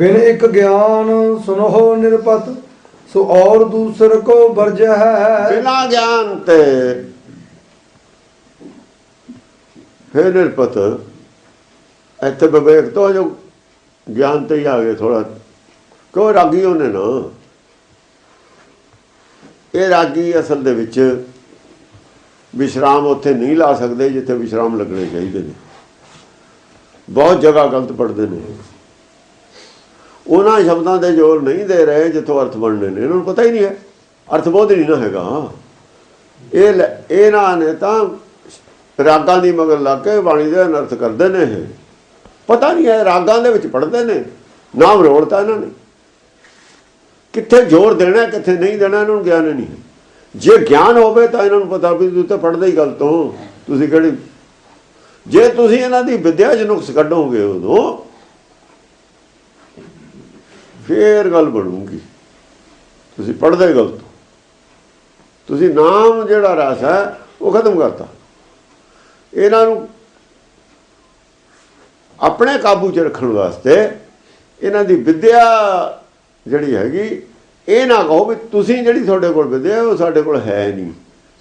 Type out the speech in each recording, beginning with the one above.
ਬਿਨ ਇੱਕ ਗਿਆਨ ਸੁਨੋ ਨਿਰਪਤ ਸੋ ਔਰ ਦੂਸਰ ਕੋ ਵਰਜ। ਹੈ ਬਿਨਾ ਗਿਆਨ ਤੇ ਫਿਰ ਨਿਰਪਤ ਇੱਥੇ ਵਿਵੇਕ ਤੋਂ ਜੋ ਗਿਆਨ ਤੇ ਹੀ ਆ ਗਏ ਥੋੜਾ ਕਿਉਂ ਰਾਗੀ ਉਹਨੇ ਨਾ? ਇਹ ਰਾਗੀ ਅਸਲ ਦੇ ਵਿੱਚ ਵਿਸ਼ਰਾਮ ਉੱਥੇ ਨਹੀਂ ਲਾ ਸਕਦੇ ਜਿੱਥੇ ਵਿਸ਼ਰਾਮ ਲੱਗਣੇ ਚਾਹੀਦੇ ਨੇ। ਬਹੁਤ ਜਗ੍ਹਾ ਗਲਤ ਪੜਦੇ ਨੇ। ਉਹਨਾਂ ਸ਼ਬਦਾਂ ਦੇ ਜੋਰ ਨਹੀਂ ਦੇ ਰਹੇ ਜਿੱਥੋਂ ਅਰਥ ਬਣਨੇ ਨੇ। ਇਹਨਾਂ ਨੂੰ ਪਤਾ ਹੀ ਨਹੀਂ ਹੈ। ਅਰਥ ਬੋਧ ਨਹੀਂ ਨਾ ਹੈਗਾ। ਇਹ ਲੈ- ਇਹਨਾਂ ਨੇ ਤਾਂ ਰਾਗਾਂ ਦੀ ਮਗਰ ਲੱਗ ਕੇ ਬਾਣੀ ਦੇ ਅਨਰਥ ਕਰਦੇ ਨੇ ਇਹ। ਪਤਾ ਨਹੀਂ ਹੈ, ਰਾਗਾਂ ਦੇ ਵਿੱਚ ਪੜਦੇ ਨੇ। ਨਾਮ ਰੋੜਤਾ ਇਹਨਾਂ ਨੇ। ਕਿੱਥੇ ਜ਼ੋਰ ਦੇਣਾ, ਕਿੱਥੇ ਨਹੀਂ ਦੇਣਾ, ਇਹਨਾਂ ਨੂੰ ਗਿਆਨ ਨਹੀਂ ਜੇ ਗਿਆਨ ਹੋਵੇ ਤਾਂ ਇਹਨਾਂ ਨੂੰ ਪਤਾ ਵੀ ਤੁਸੀਂ ਤਾਂ ਪੜਦੇ ਹੀ ਗਲਤ ਹੋ। ਤੁਸੀਂ ਕਿਹੜੀ ਜੇ ਤੁਸੀਂ ਇਹਨਾਂ ਦੀ ਵਿਦਿਆ 'ਚ ਨੁਕਸ ਕੱਢੋਗੇ ਉਦੋਂ ਫੇਰ ਗੱਲ ਬਣੂਗੀ। ਤੁਸੀਂ ਪੜਦੇ ਗਲਤ ਤੁਸੀਂ ਨਾਮ ਜਿਹੜਾ ਰਸ ਹੈ, ਉਹ ਖਤਮ ਕਰਤਾ। ਇਹਨਾਂ ਨੂੰ ਆਪਣੇ ਕਾਬੂ 'ਚ ਰੱਖਣ ਵਾਸਤੇ ਇਹਨਾਂ ਦੀ ਵਿਦਿਆ ਜਿਹੜੀ ਹੈਗੀ, ਇਹ ਨਾ ਕਹੋ ਵੀ ਤੁਸੀਂ ਜਿਹੜੀ ਤੁਹਾਡੇ ਕੋਲ ਵਿਦਿਆ ਉਹ ਸਾਡੇ ਕੋਲ ਹੈ ਨਹੀਂ।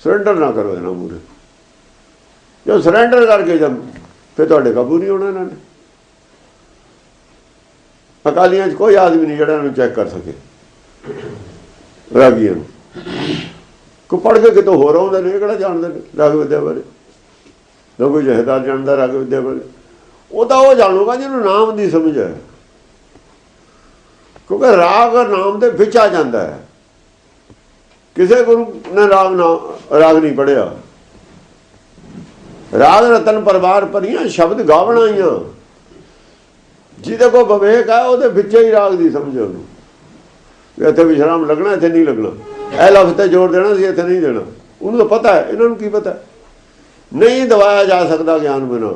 ਸਰੈਂਡਰ ਨਾ ਕਰੋ ਇਹਨਾਂ ਮੂਰੇ ਜੋ ਸਰੈਂਡਰ ਕਰਕੇ ਜਦ ਫਿਰ ਤੁਹਾਡੇ ਕਾਬੂ ਨਹੀਂ ਹੋਣਾ ਇਹਨਾਂ ਨੇ। ਅਕਾਲੀਆਂ 'ਚ ਕੋਈ ਆਦਮੀ ਨਹੀਂ ਜਿਹੜਾ ਇਹਨੂੰ ਚੈੱਕ ਕਰ ਸਕੇ। ਰਾਗੀਆਂ ਨੂੰ। ਕੋ ਪੜ ਕੇ ਕਿਤੋਂ ਹੋਰ ਆਉਂਦੇ ਨੇ ਕਿਹੜਾ ਜਾਣਦੇ ਨੇ ਰਾਗ ਵਿਦਿਆ ਬਾਰੇ? ਲੋਕੋ ਜਹਦਾਰ ਜਾਣਦਾ ਰਾਗ ਵਿਦਿਆ ਬਾਰੇ। ਉਹ ਤਾਂ ਉਹ ਜਾਣੂਗਾ ਜਿਹਨੂੰ ਨਾਮ ਦੀ ਸਮਝ ਹੈ। ਕਿਉਂਕਿ ਰਾਗ ਨਾਮ ਦੇ ਵਿੱਚ ਆ ਜਾਂਦਾ ਹੈ। ਕਿਸੇ ਗੁਰੂ ਨੇ ਰਾਗ ਨਾ ਰਾਗ ਨਹੀਂ ਪੜਿਆ ਰਾਗ ਰਤਨ ਪਰਿਵਾਰ ਪਰੀਆਂ ਸ਼ਬਦ ਗਾਵਣਾਈਆਂ ਜਿਹਦੇ ਕੋ ਵਿਵੇਕ ਆ, ਉਹਦੇ ਵਿੱਚ ਹੀ ਰਾਗ ਦੀ ਸਮਝ ਉਹਨੂੰ। ਵੀ ਇੱਥੇ ਵਿਸ਼ਰਾਮ ਲੱਗਣਾ, ਇੱਥੇ ਨਹੀਂ ਲੱਗਣਾ। ਇਹ ਲਫ਼ਜ਼ ਤੇ ਜ਼ੋਰ ਦੇਣਾ ਸੀ, ਇੱਥੇ ਨਹੀਂ ਦੇਣਾ। ਉਹਨੂੰ ਤਾਂ ਪਤਾ ਹੈ, ਇਹਨਾਂ ਨੂੰ ਕੀ ਪਤਾ ਨਹੀਂ ਦਵਾਇਆ ਜਾ ਸਕਦਾ ਗਿਆਨ ਬਿਨਾਂ।